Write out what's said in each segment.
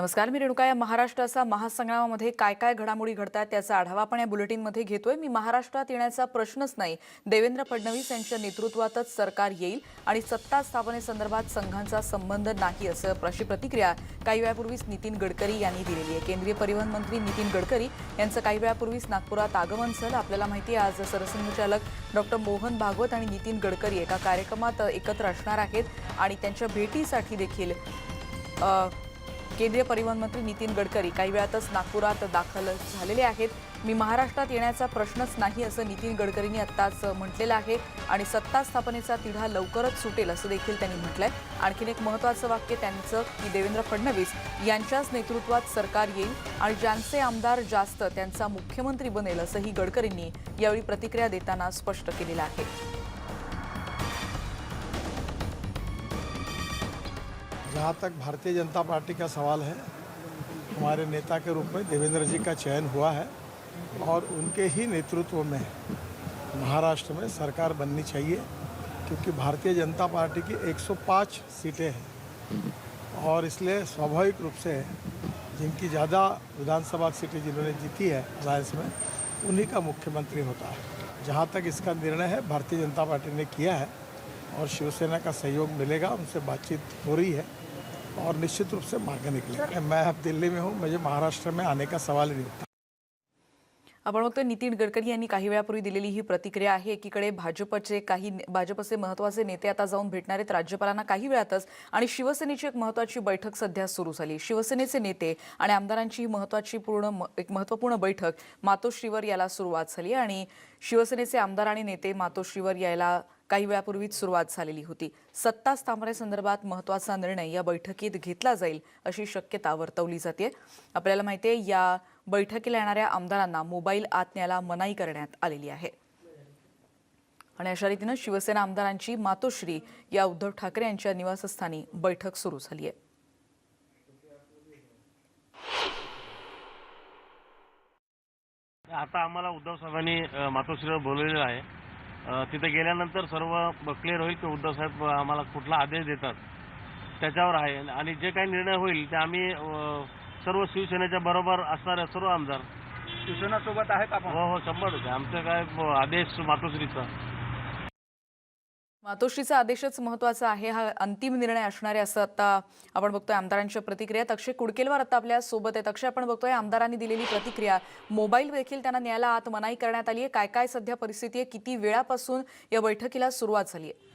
नमस्कार मी रेणुका. या महाराष्ट्राचा महासंग्रामामध्ये काय काय घडामोडी घडतात त्याचा आढावा आपण या बुलेटिनमध्ये घेतोय. मी महाराष्ट्रात येण्याचा प्रश्नच नाही. देवेंद्र फडणवीस यांच्या नेतृत्वातच सरकार येईल आणि सत्ता स्थापनेसंदर्भात संघांचा संबंध नाही असं अशी प्रतिक्रिया काही वेळापूर्वीच नितीन गडकरी यांनी दिलेली आहे. केंद्रीय परिवहन मंत्री नितीन गडकरी यांचं काही वेळापूर्वीच नागपुरात आगमन झालं. आपल्याला माहिती आहे आज सरसंघचालक डॉक्टर मोहन भागवत आणि नितीन गडकरी एका कार्यक्रमात एकत्र असणार आहेत आणि त्यांच्या भेटीसाठी देखील केंद्रीय परिवहन मंत्री नितीन गडकरी काही वेळातच नागपुरात दाखल झालेले आहेत. मी महाराष्ट्रात येण्याचा प्रश्नच नाही असं नितीन गडकरींनी आत्ताच म्हटलेलं आहे आणि सत्ता स्थापनेचा तिढा लवकरच सुटेल असं देखील त्यांनी म्हटलंय. आणखीन एक महत्त्वाचं वाक्य त्यांचं की देवेंद्र फडणवीस यांच्याच नेतृत्वात सरकार येईल आणि ज्यांचे आमदार जास्त त्यांचा मुख्यमंत्री बनेल असंही गडकरींनी यावेळी प्रतिक्रिया देताना स्पष्ट केलेलं आहे. जहाँ तक भारतीय जनता पार्टी का सवाल है, हमारे नेता के रूप में देवेंद्र जी का चयन हुआ है और उनके ही नेतृत्व में महाराष्ट्र में सरकार बननी चाहिए, क्योंकि भारतीय जनता पार्टी की 105 सीटें हैं। और इसलिए स्वाभाविक रूप से जिनकी ज़्यादा विधानसभा सीटें जिन्होंने जीती है अलायंस में, उन्हीं का मुख्यमंत्री होता है। जहाँ तक इसका निर्णय है, भारतीय जनता पार्टी ने किया है और शिवसेना का सहयोग मिलेगा उनसे बातचीत हो रही है और निश्चित रूप से मार्ग निकलेगा। मैं अब दिल्ली में हूँ मुझे महाराष्ट्र में आने का सवाल ही नहीं उठता। आपण बघतोय नितीन गडकरी यांनी काही वेळापूर्वी दिलेली ही प्रतिक्रिया आहे. एकीकडे भाजपचे काही भाजपचे महत्त्वाचे नेते आता जाऊन भेटणार आहेत राज्यपालांना काही वेळातच आणि शिवसेनेची एक महत्वाची बैठक सध्या सुरू झाली. शिवसेनेचे नेते आणि आमदारांची ही महत्वाची पूर्ण म- एक महत्त्वपूर्ण बैठक मातोश्रीवर याला सुरुवात झाली आणि शिवसेनेचे आमदार आणि नेते मातोश्रीवर यायला काही वेळापूर्वीच सुरुवात झालेली होती. सत्ता स्थापनेसंदर्भात महत्त्वाचा निर्णय या बैठकीत घेतला जाईल अशी शक्यता वर्तवली जाते. आपल्याला माहिती आहे या बैठकीला येणाऱ्या आमदारांना मोबाईल आत न्यायला मनाई करण्यात आलेली आहे. आणि अशा रीतीनं शिवसेना आमदारांची मातोश्री या उद्धव ठाकरे यांच्या निवासस्थानी बैठक सुरू झाली आहे. आता आम्हाला उद्धव साहेबांनी मातोश्रीवर बोलवलेलं आहे. तिथे गेल्यानंतर सर्व क्लिअर होईल की उद्धव साहेब आम्हाला कुठला आदेश देतात त्याच्यावर आहे. आणि जे काही निर्णय होईल ते आम्ही सर्व शिवसेनेच्या बरोबर असणारे सर्व आमदार. शिवसेना सोबत आहे का आपण. हो हो शंभर टक्के. आमचं काय अ, आदेश मातोश्रीचा. मातोश्रीचा आदेशच महत्त्वाचा आहे. हा अंतिम निर्णय असणार आहे असं आता आपण बघतोय आमदारांच्या प्रतिक्रियात अक्षय कुडकेलवार आता आपल्यासोबत आहेत. अक्षय आपण बघतोय आमदारांनी दिलेली प्रतिक्रिया. मोबाईल देखील त्यांना न्यायला आत मनाई करण्यात आली आहे काय काय सध्या परिस्थिती आहे? किती वेळापासून या बैठकीला सुरुवात झाली आहे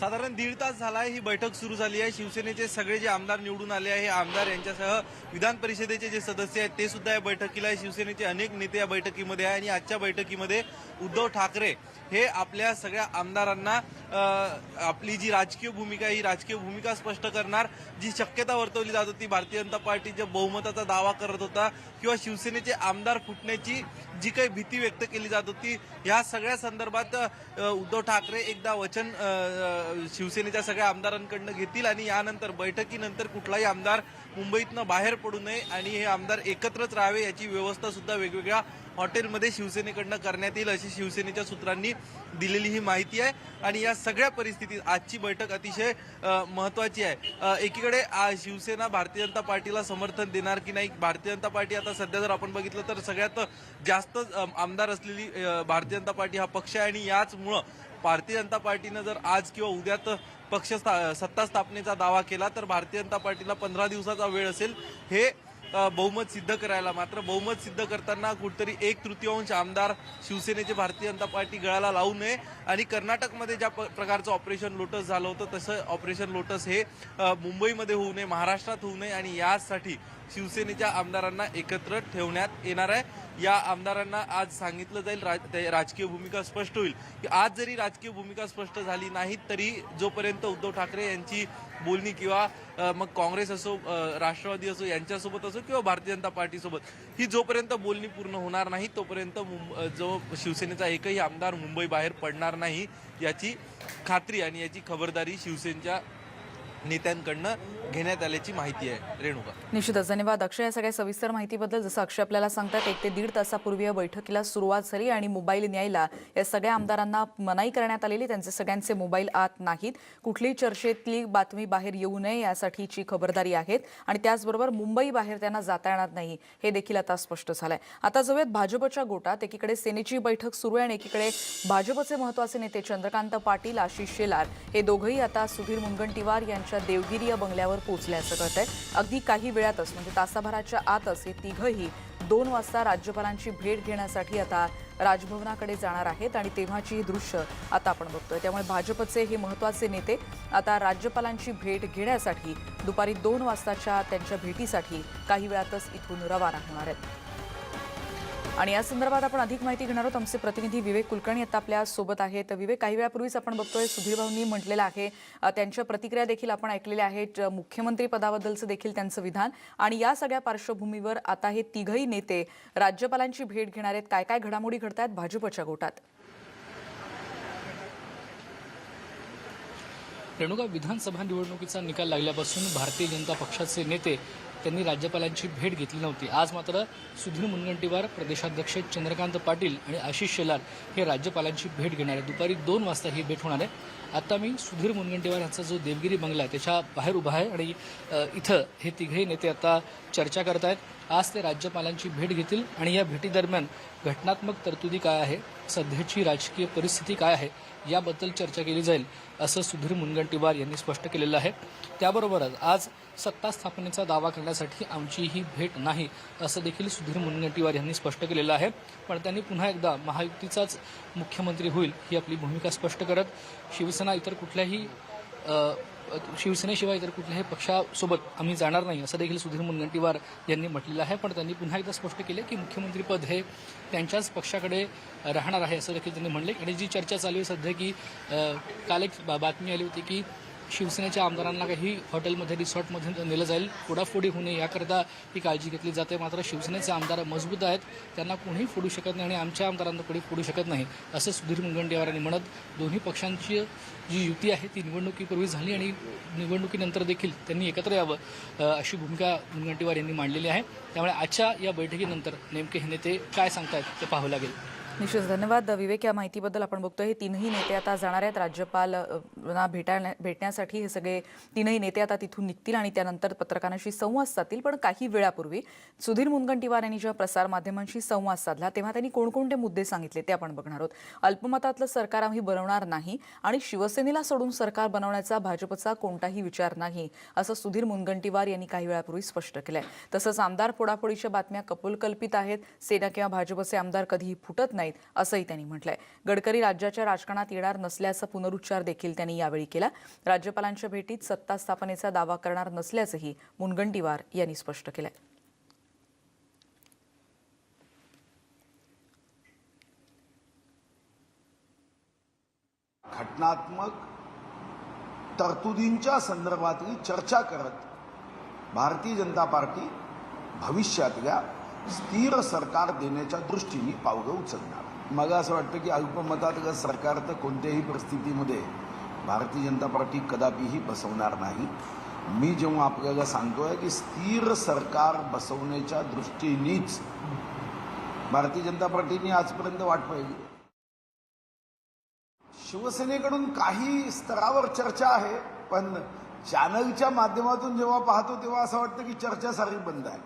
साधारण दीड तास झाला ही बैठक सुरू झाली आहे. शिवसेनेचे सगळे जे आमदार निवडून आले आहे आमदार यांच्यासह विधान परिषदेचे जे सदस्य आहेत ते सुद्धा या बैठकीला आहे. शिवसेनेचे अनेक नेते या बैठकीमध्ये आहे आणि आजच्या बैठकीमध्ये उद्धव ठाकरे हे आपल्या सगळ्या आमदारांना आपली जी राजकीय भूमिका आहे, ही राजकीय भूमिका स्पष्ट करणार. जी शक्यता वर्तवली जात होती भारतीय जनता पार्टीच्या बहुमताचा दावा करत होता किंवा शिवसेनेचे आमदार फुटण्याची जी काही भीती व्यक्त केली जात होती ह्या सगळ्या संदर्भात उद्धव ठाकरे एकदा वचन शिवसेनेच्या सगळ्या आमदारांकडनं घेतील आणि यानंतर बैठकीनंतर कुठलाही आमदार मुंबईतनं बाहेर पडू नये आणि हे आमदार एकत्रच राहावे याची व्यवस्था सुद्धा वेगवेगळ्या हॉटेलमध्ये शिवसेनेकडनं करण्यात येईल अशी शिवसेनेच्या सूत्रांनी दिलेली ही माहिती आहे. आणि या सगळ्या परिस्थितीत आजची बैठक अतिशय महत्त्वाची महत्वाची आहे एकीकडे शिवसेना भारतीय जनता पार्टीला समर्थन देणार की नाही? भारतीय जनता पार्टी आता सध्या जर आपण बघितलं तर सगळ्यात जास्त आमदार असलेली भारतीय जनता पार्टी हा पक्ष आहे. आणि याचमुळं भारतीय जनता पार्टीनं जर आज किंवा उद्यात पक्ष स्था- सत्ता स्थापनेचा दावा केला तर भारतीय जनता पार्टीला पंधरा दिवसाचा वेळ असेल. हे बहुमत सिद्ध करायला. मात्र बहुमत सिद्ध करताना कुठतरी एक तृतीयांश आमदार शिवसेनेचे भारतीय जनता पार्टी गळाला लावू नये. आणि कर्नाटकमध्ये ज्या प- प्रकारचं ऑपरेशन लोटस झालं होतं तसं ऑपरेशन लोटस हे मुंबईमध्ये होऊ नये महाराष्ट्रात होऊ नये. आणि यासाठी शिवसेनेच्या आमदारांना एकत्र ठेवण्यात येणार आहे. या आमदारांना आज सांगितलं जाईल राज ते- राजकीय भूमिका स्पष्ट होईल. की आज जरी राजकीय भूमिका स्पष्ट झाली नाही तरी जोपर्यंत उद्धव ठाकरे यांची बोलणी किंवा मग काँग्रेस असो राष्ट्रवादी असो यांच्यासोबत असो किंवा भारतीय जनता पार्टीसोबत ही जोपर्यंत बोलणी पूर्ण होणार नाही तोपर्यंत मुंब- जो शिवसेनेचा एकही आमदार मुंबई बाहेर पडणार नाही याची खात्री आणि याची खबरदारी शिवसेनेच्या नेत्यांकडनं घेण्यात आल्याची माहिती आहे रेणुका. निश्चितच धन्यवाद. अक्षय या सगळ्या सविस्तर माहितीबद्दल जसं अक्षय आपल्याला सांगतात एक ते दीड तासापूर्वी या बैठकीला सुरुवात झाली आणि मोबाईल न्यायला या सगळ्या आमदारांना मनाई करण्यात आलेली त्यांचे सगळ्यांचे मोबाईल आत नाहीत. कुठलीही चर्चेतली बातमी बाहेर येऊ नये यासाठीची खबरदारी आहेत आणि त्याचबरोबर मुंबई बाहेर त्यांना जाता येणार नाही हे देखील आता स्पष्ट झालंय. आता जाऊयात भाजपच्या गोटात. एकीकडे सेनेची बैठक सुरू आहे आणि एकीकडे भाजपचे महत्त्वाचे नेते चंद्रकांत पाटील आशिष शेलार हे दोघंही आता सुधीर मुनगंटीवार यांच्या देवगिरी या बंगल्यावर पोहोचल्याचं कळत आहे अगदी काही वेळातच म्हणजे तासाभराच्या आतच हे तिघंही दोन वाजता राज्यपालांची भेट घेण्यासाठी आता राजभवनाकडे जाणार आहेत आणि तेव्हाची ही दृश्य आता आपण बघतोय. त्यामुळे भाजपचे हे महत्त्वाचे नेते आता राज्यपालांची भेट घेण्यासाठी दुपारी दोन वाजताच्या त्यांच्या भेटीसाठी काही वेळातच इथून रवाना होणार आहेत. आणि या संदर्भात आपण अधिक माहिती घेणार आहोत. आमचे प्रतिनिधी विवेक कुलकर्णी आता आपल्यासोबत आहेत. विवेक काही वेळापूर्वीच आपण बघतोय सुधीर भाऊंनी म्हटलेलं आहे त्यांच्या प्रतिक्रिया देखील आपण ऐकलेल्या आहेत. मुख्यमंत्री पदाबद्दलचं देखील त्यांचं विधान. आणि या सगळ्या पार्श्वभूमीवर आता हे तिघही नेते राज्यपालांची भेट घेणार आहेत. काय काय घडामोडी घडत आहेत भाजपच्या गोटात? रेणुका विधानसभा निवडणुकीचा निकाल लागल्यापासून भारतीय जनता पक्षाचे नेते त्यांनी राज्यपालांची भेट घेतली नव्हती. आज मात्र सुधीर मुनगंटीवार प्रदेशाध्यक्ष चंद्रकांत पाटील आणि आशिष शेलार हे राज्यपालांची भेट घेणार आहेत. दुपारी दोन वाजता ही भेट होणार आहे. आता मी सुधीर मुनगंटीवार यांचा जो देवगिरी बंगला आहे त्याच्या बाहेर उभा आहे आणि इथं हे तिघेही नेते आता चर्चा करत आहेत. आज ते राज्यपालांची भेट घेतील आणि या भेटीदरम्यान घटनात्मक तरतुदी काय आहे सध्याची राजकीय परिस्थिती काय आहे याबद्दल चर्चा केली जाईल असं सुधीर मुनगंटीवार यांनी स्पष्ट केलेलं आहे. त्याबरोबरच आज सत्ता स्थापनेचा दावा करण्यासाठी आमची ही भेट नाही असं देखील सुधीर मुनगंटीवार यांनी स्पष्ट केलेलं आहे. पण त्यांनी पुन्हा एकदा महायुतीचाच मुख्यमंत्री होईल ही आपली भूमिका स्पष्ट करत शिवसेना इतर कुठल्याही शिवसेनेशिवाय इतर कुठल्याही पक्षासोबत आम्ही जाणार नाही असं देखील सुधीर मुनगंटीवार यांनी म्हटलेलं आहे. पण त्यांनी पुन्हा एकदा स्पष्ट केले की मुख्यमंत्रीपद हे त्यांच्याच पक्षाकडे राहणार आहे असं देखील त्यांनी म्हणले. आणि जी चर्चा चालू आहे सध्या की काल एक बा- बातमी आली होती की शिवसेनेच्या आमदारांना काही हॉटेलमध्ये रिसॉर्टमध्ये नेलं जाईल. फोडाफोडी होऊ नये याकरता ही काळजी घेतली जाते. मात्र शिवसेनेचे आमदार मजबूत आहेत. त्यांना कोणीही फोडू शकत नाही आणि आमच्या आमदारांना कोणी फोडू शकत नाही असं सुधीर मुनगंटीवारांनी म्हणत दोन्ही पक्षांची जी युती आहे ती निवडणुकीपूर्वी झाली आणि निवडणुकीनंतर देखील त्यांनी एकत्र यावं अशी भूमिका मुनगंटीवार यांनी मांडलेली आहे. त्यामुळे आजच्या या बैठकीनंतर नेमके हे नेते काय सांगतायत ते पाहावं लागेल. निश्चित धन्यवाद. विवेक या माहितीबद्दल आपण बघतोय हे तीनही नेते आता जाणार आहेत. राज्यपाल ना भेटायला भेटण्यासाठी हे सगळे तीनही नेते आता तिथून निघतील आणि त्यानंतर पत्रकारांशी संवाद साधतील. पण काही वेळापूर्वी सुधीर मुनगंटीवार यांनी जेव्हा प्रसारमाध्यमांशी संवाद साधला तेव्हा त्यांनी कोणकोणते मुद्दे सांगितले ते आपण बघणार आहोत. अल्पमतातलं सरकार आम्ही बनवणार नाही आणि शिवसेनेला सोडून सरकार बनवण्याचा भाजपचा कोणताही विचार नाही असं सुधीर मुनगंटीवार यांनी काही वेळापूर्वी स्पष्ट केलंय. तसंच आमदार फोडाफोडीच्या बातम्या कपोलकल्पित आहेत. सेना किंवा भाजपचे आमदार कधीही फुटत नाहीत असंही त्यांनी म्हटलंय. गडकरी राज्याच्या राजकारणात येणार नसल्याचा पुनरुच्चार देखील त्यांनी यावेळी केला. राज्यपालांच्या भेटीत सत्ता स्थापनेचा दावा करणार नसल्याचंही मुनगंटीवार यांनी स्पष्ट केलंय. घटनात्मक तरतुदींच्या संदर्भातली चर्चा करत भारतीय जनता पार्टी भविष्यातल्या स्थिर सरकार देण्याच्या दृष्टीने पावलं उचलणार. मला असं वाटतं की अल्पमतात सरकार तर कोणत्याही परिस्थितीमध्ये भारतीय जनता पार्टी कदापिही बसवणार नाही. मी जेव्हा आपल्याला सांगतोय की स्थिर सरकार बसवण्याच्या दृष्टीनेच भारतीय जनता पार्टीने आजपर्यंत वाट पाहिली. शिवसेनेकडून काही स्तरावर चर्चा आहे पण चॅनलच्या माध्यमातून जेव्हा पाहतो तेव्हा असं वाटतं की चर्चा सारी बंद आहे.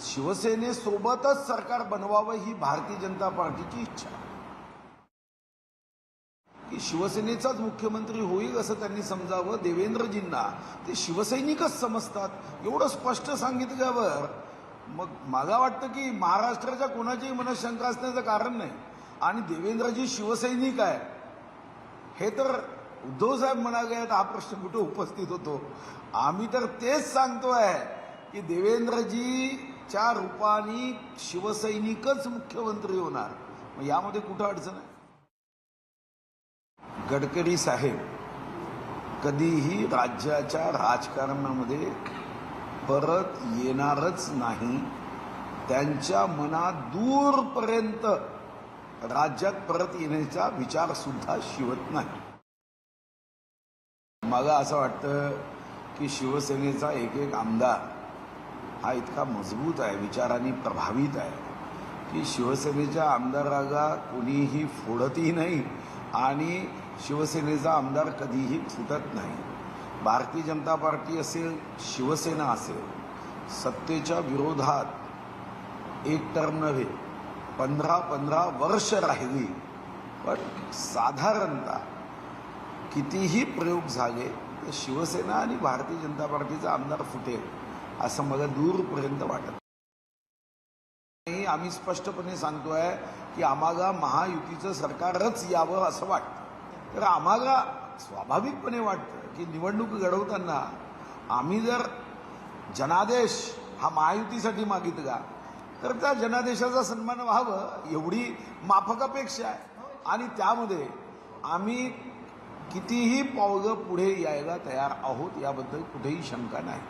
शिवसेनेसोबतच सरकार बनवावं ही भारतीय जनता पार्टीची इच्छा आहे. की शिवसेनेचाच मुख्यमंत्री होईल असं त्यांनी समजावं देवेंद्रजींना ते शिवसैनिकच समजतात एवढं स्पष्ट सांगितल्यावर मग मला वाटतं की महाराष्ट्राच्या कोणाच्याही मनात शंका असण्याचं कारण नाही. आणि देवेंद्रजी शिवसैनिक आहे. हे तर उद्धव साहेब म्हणाले आहेत हा प्रश्न कुठे उपस्थित होतो? आम्ही तर तेच सांगतो आहे की देवेंद्रजीच्या रूपाने शिवसैनिकच मुख्यमंत्री होणार. मग यामध्ये कुठं अडचण आहे? गडकरी साहेब कधीही राज्याच्या राजकारणामध्ये परत येणारच नाही. त्यांच्या मनात दूरपर्यंत राज्यात परत येण्याचा विचार सुद्धा शिवत नाही. मला असं वाटतं की शिवसेनेचा एक एक आमदार हा इतका मजबूत आहे विचारांनी प्रभावित आहे की शिवसेनेच्या आमदाराला कोणीही फोडतही नाही आणि शिवसेनेचा आमदार कधीही फुटत नाही. भारतीय जनता पार्टी असेल शिवसेना असेल सत्तेच्या विरोधात एक टर्म नव्हे पंधरा पंधरा वर्ष राहिली पण साधारणतः कितीही प्रयोग झाले तर शिवसेना आणि भारतीय जनता पार्टीचा आमदार फुटेल. असं मला दूरपर्यंत वाटत नाही. आम्ही स्पष्टपणे सांगतोय की आम्हाला महायुतीचं सरकारच यावं असं वाटतं. तर आम्हाला स्वाभाविकपणे वाटतं की निवडणूक घडवताना आम्ही जर जनादेश हा महायुतीसाठी मागितला तर त्या जनादेशाचा सन्मान व्हावं एवढी माफक अपेक्षा आहे. आणि त्यामध्ये आम्ही कितीही पावलं पुढे यायला तयार आहोत याबद्दल कुठेही शंका नाही.